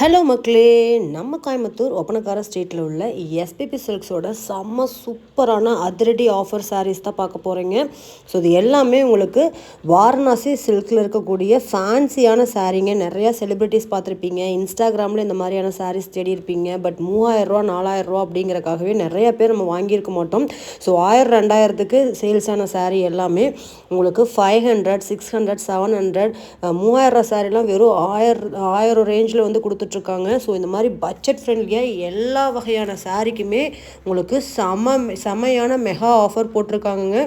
Hello மக்களே நம்ம கோயம்புத்தூர் ஒப்பனக்கார ஸ்ட்ரீட்டில் உள்ள எஸ்பிபி சில்க்ஸோட செம்ம சூப்பரான அதிரடி ஆஃபர் சாரீஸ் தான் பார்க்க போகிறீங்க ஸோ இது எல்லாமே உங்களுக்கு வாரணாசி சில்கில் இருக்கக்கூடிய ஃபேன்சியான சாரீங்க நிறையா செலிப்ரிட்டிஸ் பார்த்துருப்பீங்க. இன்ஸ்டாகிராமில் இந்த மாதிரியான சாரீஸ் தேடி இருப்பீங்க. பட் மூவாயிரரூவா நாலாயிரரூவா அப்படிங்கிறக்காகவே நிறைய பேர் நம்ம வாங்கியிருக்க மாட்டோம். ஸோ ஆயிரம் ரெண்டாயிரத்துக்கு சேல்ஸான சாரீ எல்லாமே உங்களுக்கு five hundred six hundred seven hundred மூவாயிரம் சாரீலாம் வெறும் ஆயிரம் ஆயிரம் ரேஞ்சில் வந்து கொடுத்துட்ருக்காங்க. ஸோ இந்த மாதிரி பட்ஜெட் ஃப்ரெண்ட்லியாக எல்லா வகையான சாரீக்குமே உங்களுக்கு செம செமையான மெகா ஆஃபர் போட்டிருக்காங்கங்க.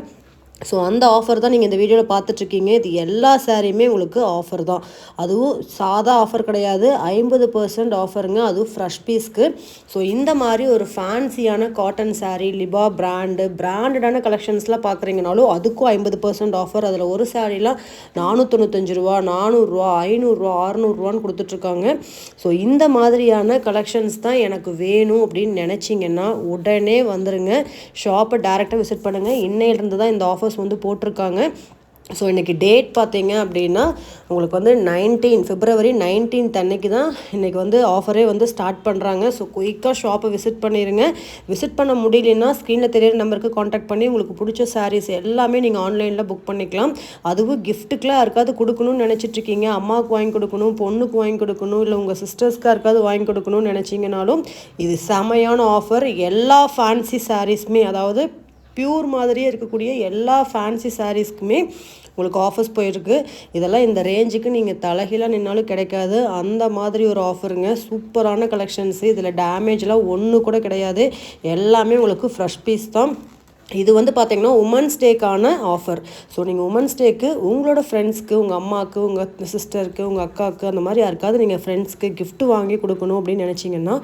ஸோ அந்த ஆஃபர் தான் நீங்கள் இந்த வீடியோவில் பார்த்துட்ருக்கீங்க. இது எல்லா சேரீயுமே உங்களுக்கு ஆஃபர் தான். அதுவும் சாதா ஆஃபர் கிடையாது. ஐம்பது பர்சன்ட் ஆஃபருங்க அதுவும் ஃப்ரெஷ் பீஸ்க்கு ஸோ இந்த மாதிரி ஒரு ஃபேன்சியான காட்டன் சாரீ லிபா பிராண்டு பிராண்டடான கலெக்ஷன்ஸ்லாம் பார்க்குறீங்கனாலும் அதுக்கும் ஐம்பது பர்சன்ட் ஆஃபர் அதில் ஒரு சாரீலாம் நானூற்றொண்ணூத்தஞ்சு ரூபா நானூறுரூவா ஐநூறுரூவா அறநூறுரூவான்னு கொடுத்துட்ருக்காங்க. ஸோ இந்த மாதிரியான கலெக்ஷன்ஸ் தான் எனக்கு வேணும் அப்படின்னு நினச்சிங்கன்னா உடனே வந்துடுங்க ஷாப்பை டேரெக்டாக விசிட் பண்ணுங்கள் இன்னையிலிருந்து தான் இந்த ஆஃபர் வீடியோஸ் வந்து போட்டிருக்காங்க. ஸோ இன்றைக்கி டேட் பார்த்தீங்க அப்படின்னா உங்களுக்கு வந்து நைன்டீன் பிப்ரவரி நைன்டீன்த் அன்னைக்கு தான் இன்றைக்கி வந்து ஆஃபரே வந்து ஸ்டார்ட் பண்ணுறாங்க ஸோ குயிக்காக ஷாப்பை விசிட் பண்ணிடுங்க விசிட் பண்ண முடியலன்னா ஸ்க்ரீனில் தெரியிற நம்பருக்கு காண்டாக்ட் பண்ணி உங்களுக்கு பிடிச்ச சாரீஸ் எல்லாமே நீங்கள் ஆன்லைனில் புக் பண்ணிக்கலாம். அதுவும் கிஃப்ட்டுக்கெலாம் யாருக்காவது கொடுக்கணும்னு நினச்சிட்ருக்கீங்க அம்மாவுக்கு வாங்கி கொடுக்கணும் பொண்ணுக்கு வாங்கி கொடுக்கணும் இல்லை உங்கள் சிஸ்டர்ஸ்க்காக இருக்காது வாங்கி கொடுக்கணும்னு நினச்சிங்கனாலும் இது செமையான ஆஃபர் எல்லா ஃபேன்சி சாரீஸுமே அதாவது பியூர் மாதிரியே இருக்கக்கூடிய எல்லா ஃபேன்சி சாரீஸ்க்குமே உங்களுக்கு ஆஃபர்ஸ் போயிருக்கு. இதெல்லாம் இந்த ரேஞ்சுக்கு நீங்கள் தலைகீழாக நின்னாலும் கிடைக்காது. அந்த மாதிரி ஒரு ஆஃபருங்க சூப்பரான கலெக்ஷன்ஸு இதில் டேமேஜ்லாம் ஒன்று கூட கிடையாது. எல்லாமே உங்களுக்கு ஃப்ரெஷ் பீஸ் தான். இது வந்து பார்த்தீங்கன்னா உமன்ஸ் டேக்கான ஆஃபர் ஸோ நீங்கள் உமன்ஸ் டேக்கு உங்களோட ஃப்ரெண்ட்ஸ்க்கு உங்கள் அம்மாவுக்கு உங்கள் சிஸ்டருக்கு உங்கள் அக்காவுக்கு அந்த மாதிரி யாருக்காவது நீங்கள் ஃப்ரெண்ட்ஸ்க்கு கிஃப்ட் வாங்கி கொடுக்கணும் அப்படின்னு நினச்சிங்கன்னா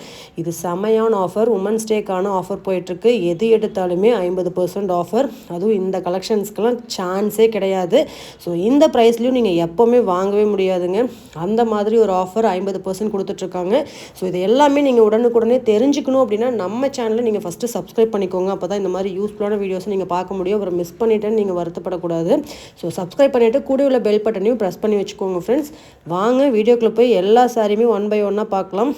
இது செமையான ஆஃபர் உமன்ஸ் டேக்கான ஆஃபர் போயிட்டுருக்கு. எது எடுத்தாலுமே ஐம்பது பர்சன்ட் ஆஃபர் அதுவும் இந்த கலெக்ஷன்ஸ்க்கெலாம் சான்ஸே கிடையாது. ஸோ இந்த ப்ரைஸ்லையும் நீங்கள் எப்போவுமே வாங்கவே முடியாதுங்க. அந்த மாதிரி ஒரு ஆஃபர் ஐம்பது பர்சன்ட் கொடுத்துட்ருக்காங்க. ஸோ இது எல்லாமே நீங்கள் உடனுக்குடனே தெரிஞ்சுக்கணும் அப்படின்னா நம்ம சேனலை நீங்கள் ஃபஸ்ட்டு சப்ஸ்கிரைப் பண்ணிக்கோங்க. அப்போ தான் இந்த மாதிரி யூஸ்ஃபுல்லான வீடியோஸை நீங்கள் பார்க்க முடியும். அப்புறம் மிஸ் பண்ணிட்டேன்னு நீங்கள் வருத்தப்படக்கூடாது. ஸோ சப்ஸ்கிரைப் பண்ணிவிட்டு கூட உள்ள பெல் பட்டனையும் ப்ரெஸ் பண்ணி வச்சுக்கோங்க ஃப்ரெண்ட்ஸ் வாங்க வீடியோக்குள்ளே போய் எல்லா சாரியுமே ஒன் பை ஒன்னாக பார்க்கலாம்.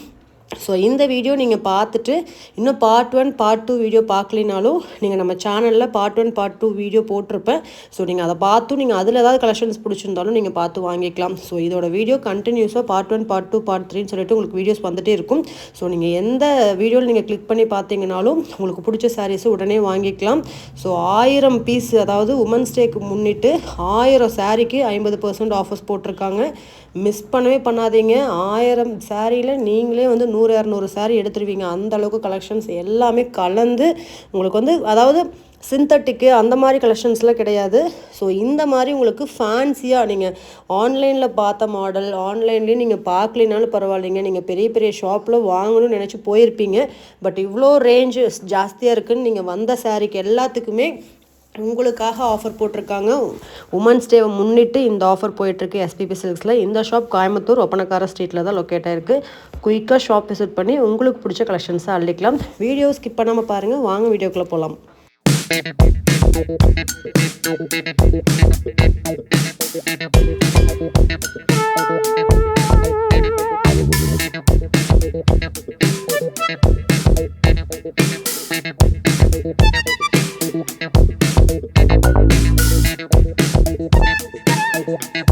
ஸோ இந்த வீடியோ நீங்கள் பார்த்துட்டு இன்னும் part one part two video பார்க்கலினாலும் நீங்கள் நம்ம சேனலில் part one part two video போட்டிருப்பேன். ஸோ நீங்கள் அதை பார்த்தும் நீங்கள் அதில் ஏதாவது கலெக்ஷன்ஸ் பிடிச்சிருந்தாலும் நீங்கள் பார்த்து வாங்கிக்கலாம். ஸோ இதோட வீடியோ கண்டினியூஸாக part one part two part த்ரீன்னு சொல்லிட்டு உங்களுக்கு வீடியோஸ் வந்துகிட்டே இருக்கும். ஸோ நீங்கள் எந்த வீடியோவில் நீங்கள் கிளிக் பண்ணி பார்த்தீங்கனாலும் உங்களுக்கு பிடிச்ச சாரீஸு உடனே வாங்கிக்கலாம். ஸோ ஆயிரம் பீஸ் அதாவது உமன்ஸ் டேக்கு முன்னிட்டு ஆயிரம் சாரீக்கு ஐம்பது பர்சன்ட் ஆஃபர்ஸ் போட்டிருக்காங்க. மிஸ் பண்ணவே பண்ணாதீங்க. ஆயிரம் சாரியில் நீங்களே வந்து நூறு இரநூறு சாரீ எடுத்துருவீங்க. அந்த அளவுக்கு கலெக்ஷன்ஸ் எல்லாமே கலந்து உங்களுக்கு வந்து அதாவது சிந்தட்டிக்கு அந்த மாதிரி கலெக்ஷன்ஸ்லாம் கிடையாது. ஸோ இந்த மாதிரி உங்களுக்கு ஃபேன்சியாக நீங்கள் ஆன்லைனில் பார்த்த மாடல் ஆன்லைன்லேயும் நீங்கள் பார்க்கலினாலும் பரவாயில்லைங்க. நீங்கள் பெரிய பெரிய ஷாப்பில் வாங்கணும்னு நினச்சி போயிருப்பீங்க. பட் இவ்வளோ ரேஞ்சு ஜாஸ்தியாக இருக்குதுன்னு நீங்கள் வந்த சாரீக்கு எல்லாத்துக்குமே உங்களுக்காக ஆஃபர் போட்டிருக்காங்க. உமன்ஸ் டேவை முன்னிட்டு இந்த ஆஃபர் போயிட்டுருக்கு எஸ்பிபி சில்க்ஸில் இந்த ஷாப் கோயம்புத்தூர் ஒப்பனக்கார ஸ்ட்ரீட்டில் தான் லொக்கேட் ஆகிருக்கு குயிக்காக ஷாப் விசிட் பண்ணி உங்களுக்கு பிடிச்ச கலெக்ஷன்ஸாக அள்ளிக்கலாம். வீடியோ ஸ்கிப் பண்ணாமல் பாருங்கள் வாங்க வீடியோக்குள்ளே போகலாம் Thank you. Yeah.